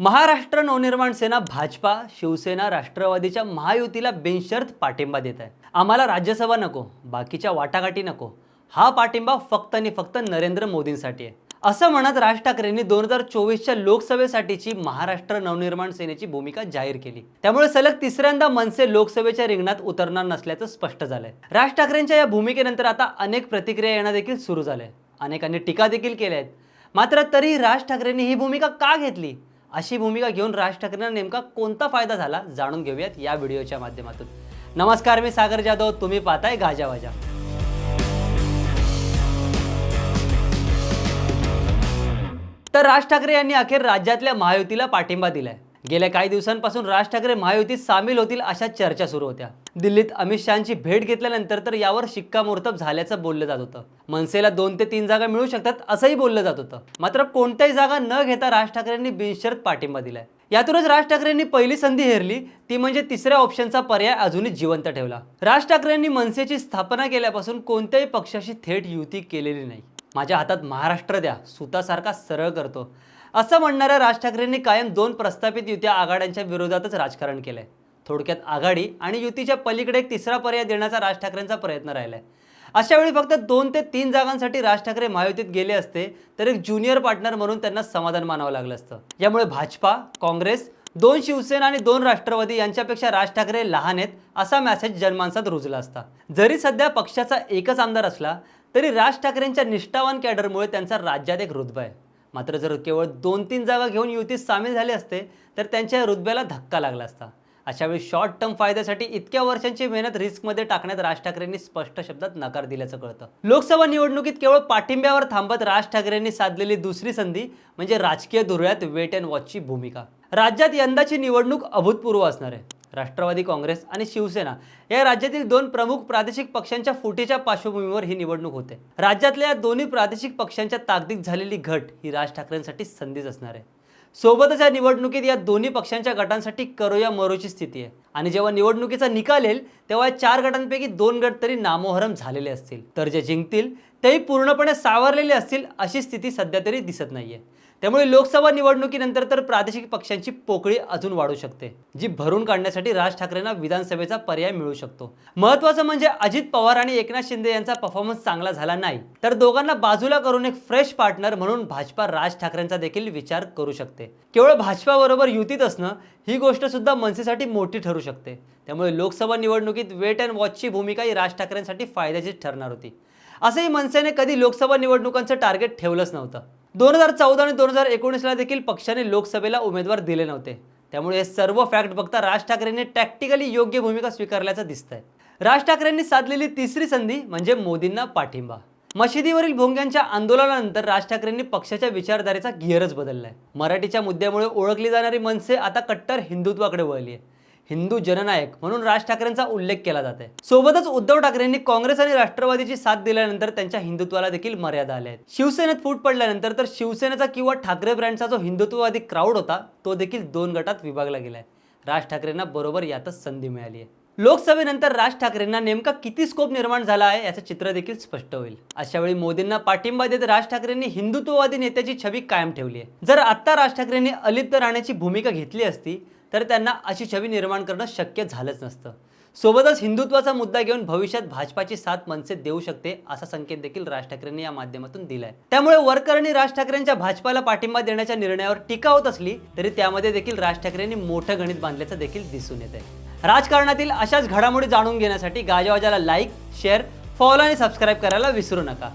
महाराष्ट्र नवनिर्माण सेना भाजपा शिवसेना राष्ट्रवादीच्या महायुतीला बिनशर्त पाठिंबा देत आहे. आम्हाला राज्यसभा नको बाकीच्या वाटाघाटी नको. हा पाठिंबा फक्त आणि फक्त नरेंद्र मोदींसाठी आहे. असं म्हणत राज ठाकरेंनी दोन हजार चोवीसच्या लोकसभेसाठीची महाराष्ट्र नवनिर्माण सेनेची भूमिका जाहीर केली. त्यामुळे सलग तिसऱ्यांदा मनसे लोकसभेच्या रिंगणात उतरणार नसल्याचं स्पष्ट झालंय. राज ठाकरेंच्या या भूमिकेनंतर आता अनेक प्रतिक्रिया येणं देखील सुरू झालंय. अनेकांनी टीका देखील केल्या आहेत मात्र तरी राज ठाकरेंनी ही भूमिका का घेतली? अशी भूमिका घेऊन राज ठाकरेंना नेमका कोणता फायदा झाला जाणून घेऊयात या व्हिडिओच्या माध्यमातून. नमस्कार मी सागर जाधव. तुम्ही पाहताय गाजावाजा तर राज ठाकरे यांनी अखेर राज्यातल्या महायुतीला पाठिंबा दिलाय. गेल्या काही दिवसांपासून राज ठाकरे महायुतीत सामील होतील अशा चर्चा सुरू होत्या. दिल्लीत अमित शहाची भेट घेतल्यानंतर तर यावर शिक्कामोर्तब झाल्याचं बोललं जात होतं. मनसेला दोन ते तीन जागा मिळू शकतात असंही बोललं जात होतं. मात्र कोणत्याही जागा न घेता राज ठाकरेंनी बिनशर्त पाठिंबा दिलाय. यातूनच राज ठाकरेंनी पहिली संधी हेरली ती म्हणजे तिसऱ्या ऑप्शनचा पर्याय अजूनही जिवंत ठेवला. राज ठाकरेंनी मनसेची स्थापना केल्यापासून कोणत्याही पक्षाशी थेट युती केलेली नाही. माझ्या हातात महाराष्ट्र द्या सुतासारखा सरळ करतो. असं म्हणणाऱ्या राज ठाकरेंनी कायम दोन प्रस्थापित युत्या आघाड्यांच्या विरोधातच राजकारण केलंय. थोडक्यात आघाडी आणि युतीच्या पलीकडे एक तिसरा पर्याय देण्याचा राज ठाकरेंचा प्रयत्न राहिलाय. अशा वेळी फक्त दोन ते तीन जागांसाठी राज ठाकरे महायुतीत गेले असते तर एक ज्युनियर पार्टनर म्हणून त्यांना समाधान मानावं लागलं असतं. यामुळे भाजपा काँग्रेस दोन शिवसेना आणि दोन राष्ट्रवादी यांच्यापेक्षा राज ठाकरे लहान आहेत असा मेसेज जनमानसात रुजला असता. जरी सध्या पक्षाचा एकच आमदार असला तरी राज ठाकरेंच्या निष्ठावान कॅडरमुळे त्यांचा राज्यात एक रुतबा आहे. मात्र जर केवळ दोन तीन जागा घेऊन युतीत सामील झाले असते तर त्यांच्या रुतब्याला धक्का लागला असता. अशावेळी शॉर्ट टर्म फायद्यासाठी इतक्या वर्षांची मेहनत रिस्कमध्ये टाकण्यात राज ठाकरेंनी स्पष्ट शब्दात नकार दिल्याचं कळतं. लोकसभा निवडणुकीत केवळ पाठिंब्यावर थांबत राज ठाकरेंनी साधलेली दुसरी संधी म्हणजे राजकीय धुऱ्यात वेट अँड वॉचची भूमिका. राज्यात यंदाची निवडणूक अभूतपूर्व असणार आहे. राष्ट्रवादी काँग्रेस आणि शिवसेना या राज्यातील दोन प्रमुख प्रादेशिक पक्षांच्या फुटीच्या पार्श्वभूमीवर ही निवडणूक होते. राज्यातल्या या दोन्ही प्रादेशिक पक्षांच्या ताकदीत झालेली घट ही राज ठाकरेंसाठी संधीच असणार आहे. सोबतच या निवडणुकीत या दोन्ही पक्षांच्या गटांसाठी करो या मरोची स्थिती आहे. आणि जेव्हा निवडणुकीचा निकाल येईल तेव्हा या चार गटांपैकी दोन गट तरी नामोहरम झालेले असतील. तर जे जिंकतील तेही पूर्णपणे सावरलेले असतील अशी स्थिती सध्या तरी दिसत नाहीये. त्यामुळे लोकसभा निवडणुकीनंतर तर प्रादेशिक पक्षांची पोकळी अजून वाढू शकते जी भरून काढण्यासाठी राज ठाकरेंना विधानसभेचा पर्याय मिळू शकतो. महत्वाचं म्हणजे अजित पवार आणि एकनाथ शिंदे यांचा परफॉर्मन्स चांगला झाला नाही तर दोघांना बाजूला करून एक फ्रेश पार्टनर म्हणून भाजपा राज ठाकरेंचा देखील विचार करू शकते. केवळ भाजपाबरोबर युतीत असणं ही गोष्ट सुद्धा मनसेसाठी मोठी ठरू शकते. त्यामुळे लोकसभा निवडणुकीत वेट अँड वॉचची भूमिका ही राज ठाकरेंसाठी फायद्याचीच ठरणार होती. असंही मनसेने कधी लोकसभा निवडणुकांचं टार्गेट ठेवलंच नव्हतं. दोन हजार चौदा आणि दोन हजार एकोणीसला देखील पक्षाने लोकसभेला उमेदवार दिले नव्हते. त्यामुळे हे सर्व फॅक्ट बघता राज ठाकरेंनी टॅक्टिकली योग्य भूमिका स्वीकारल्याचं दिसतंय. राज ठाकरेंनी साधलेली तिसरी संधी म्हणजे मोदींना पाठिंबा. मशिदीवरील भोंग्यांच्या आंदोलनानंतर राज ठाकरेंनी पक्षाच्या विचारधारेचा गिअरच बदललाय. मराठीच्या मुद्द्यामुळे ओळखली जाणारी मनसे आता कट्टर हिंदुत्वाकडे वळली आहे हिंदू जननायक म्हणून राज ठाकरेंचा उल्लेख केला जात आहे सोबतच उद्धव ठाकरेंनी काँग्रेस आणि राष्ट्रवादीची साथ दिल्यानंतर त्यांच्या हिंदुत्वाला देखील मर्यादा आल्या आहेत. शिवसेनेत फूट पडल्यानंतर तर शिवसेनेचा किंवा ठाकरे ब्रँडचा जो हिंदुत्ववादी क्राऊड होता तो देखील दोन गटात विभागला गेलाय. राज ठाकरेंना बरोबर यातच संधी मिळाली आहे. लोकसभेनंतर राज ठाकरेंना नेमका किती स्कोप निर्माण झाला आहे याचं चित्र देखील स्पष्ट होईल. अशा वेळी मोदींना पाठिंबा देत राज ठाकरेंनी हिंदुत्ववादी नेत्याची छबी कायम ठेवली आहे. जर आत्ता राज ठाकरेंनी अलिप्त राहण्याची भूमिका घेतली असती तर त्यांना अशी छवी निर्माण करणं शक्य झालंच नसतं. सोबतच हिंदुत्वाचा मुद्दा घेऊन भविष्यात भाजपाची साथ मनसे देऊ शकते असा संकेत देखील राज ठाकरेंनी या माध्यमातून दिलाय. त्यामुळे वरकरणी राज ठाकरेंच्या भाजपाला पाठिंबा देण्याच्या निर्णयावर टीका होत असली तरी त्यामध्ये देखील राज ठाकरेंनी मोठं गणित बांधल्याचं देखील दिसून येत आहे राजकारणातील अशाच घडामोडी जाणून घेण्यासाठी गाजावाजाला लाईक शेअर फॉलो आणि सबस्क्राईब करायला विसरू नका.